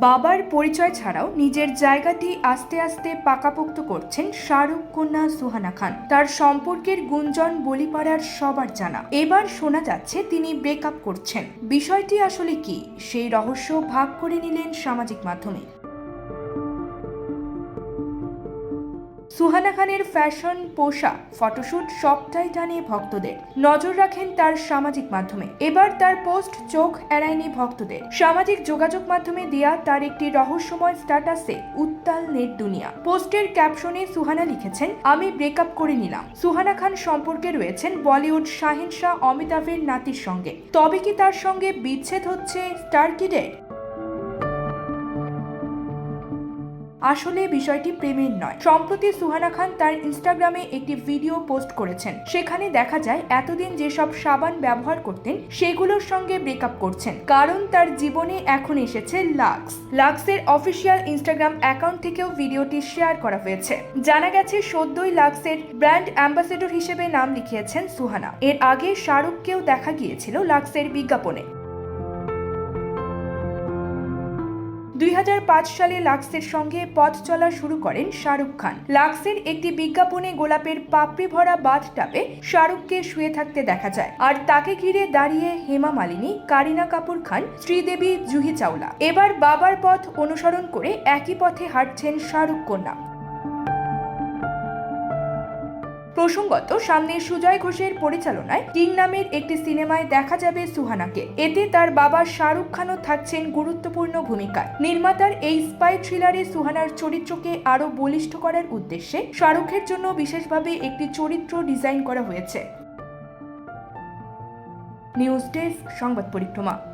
বাবার পরিচয় ছাড়াও নিজের জায়গাটি আস্তে আস্তে পাকাপোক্ত করছেন শাহরুখ কন্যা সুহানা খান। তার সম্পর্কের গুঞ্জন বলিপাড়ার সবার জানা। এবার শোনা যাচ্ছে তিনি ব্রেকআপ করছেন। বিষয়টি আসলে কি? সেই রহস্য ভাগ করে নিলেন সামাজিক মাধ্যমে। সুহানা খানের ফ্যাশন পোশাক, ফটোশুট সবটাই টানে ভক্তদের। নজর রাখেন তার সামাজিক মাধ্যমে। এবার তার পোস্ট চোখ এড়ায়নি ভক্তদের। সামাজিক যোগাযোগ মাধ্যমে দেয়া তার একটি রহস্যময় স্ট্যাটাসে উত্তাল নেট দুনিয়া। পোস্টের ক্যাপশনে সুহানা লিখেছেন, আমি ব্রেকআপ করে নিলাম। সুহানা খান সম্পর্কে রয়েছেন বলিউড শাহিন শাহ অমিতাভের নাতির সঙ্গে। তবে কি তার সঙ্গে বিচ্ছেদ হচ্ছে স্টার আসলে বিষয়টি প্রেমের নয়। সম্প্রতি সুহানা খান তার ইনস্টাগ্রামে একটি ভিডিও পোস্ট করেছেন। সেখানে দেখা যায়, এতদিন যেসব সাবান ব্যবহার করতেন, সেগুলোর সঙ্গে ব্রেকআপ করছেন। কারণ তার জীবনে এখন এসেছে লাক্স। লাক্সের অফিসিয়াল ইনস্টাগ্রাম অ্যাকাউন্ট থেকেও ভিডিওটি শেয়ার করা হয়েছে। জানা গেছে, সদ্যই লাক্সের ব্র্যান্ড অ্যাম্বাসেডর হিসেবে নাম লিখিয়েছেন সুহানা। এর আগে শাহরুখকেও দেখা গিয়েছিল লাক্সের বিজ্ঞাপনে। দুই হাজার পাঁচ সালে লাক্সের সঙ্গে পথ চলা শুরু করেন শাহরুখ খান। লাক্সের একটি বিজ্ঞাপনে গোলাপের পাপড়ি ভরা বাদ টাপে শাহরুখকে শুয়ে থাকতে দেখা যায়। আর তাকে ঘিরে দাঁড়িয়ে হেমা মালিনী, কারিনা কাপুর খান, শ্রীদেবী, জুহি চাওলা। এবার বাবার পথ অনুসরণ করে একই পথে হাঁটছেন শাহরুখ কন্যা। প্রসঙ্গত, সামনে সুজয় ঘোষের পরিচালনায় কিং নামের একটি সিনেমায় দেখা যাবে সুহানাকে। এতে তার বাবা শাহরুখ খানও থাকছেন গুরুত্বপূর্ণ ভূমিকায়। নির্মাতার এই স্পাই থ্রিলারে সুহানার চরিত্রকে আরও বলিষ্ঠ করার উদ্দেশ্যে শাহরুখের জন্য বিশেষভাবে একটি চরিত্র ডিজাইন করা হয়েছে। নিউজ ডেস্ক, সংবাদ পরিক্রমা।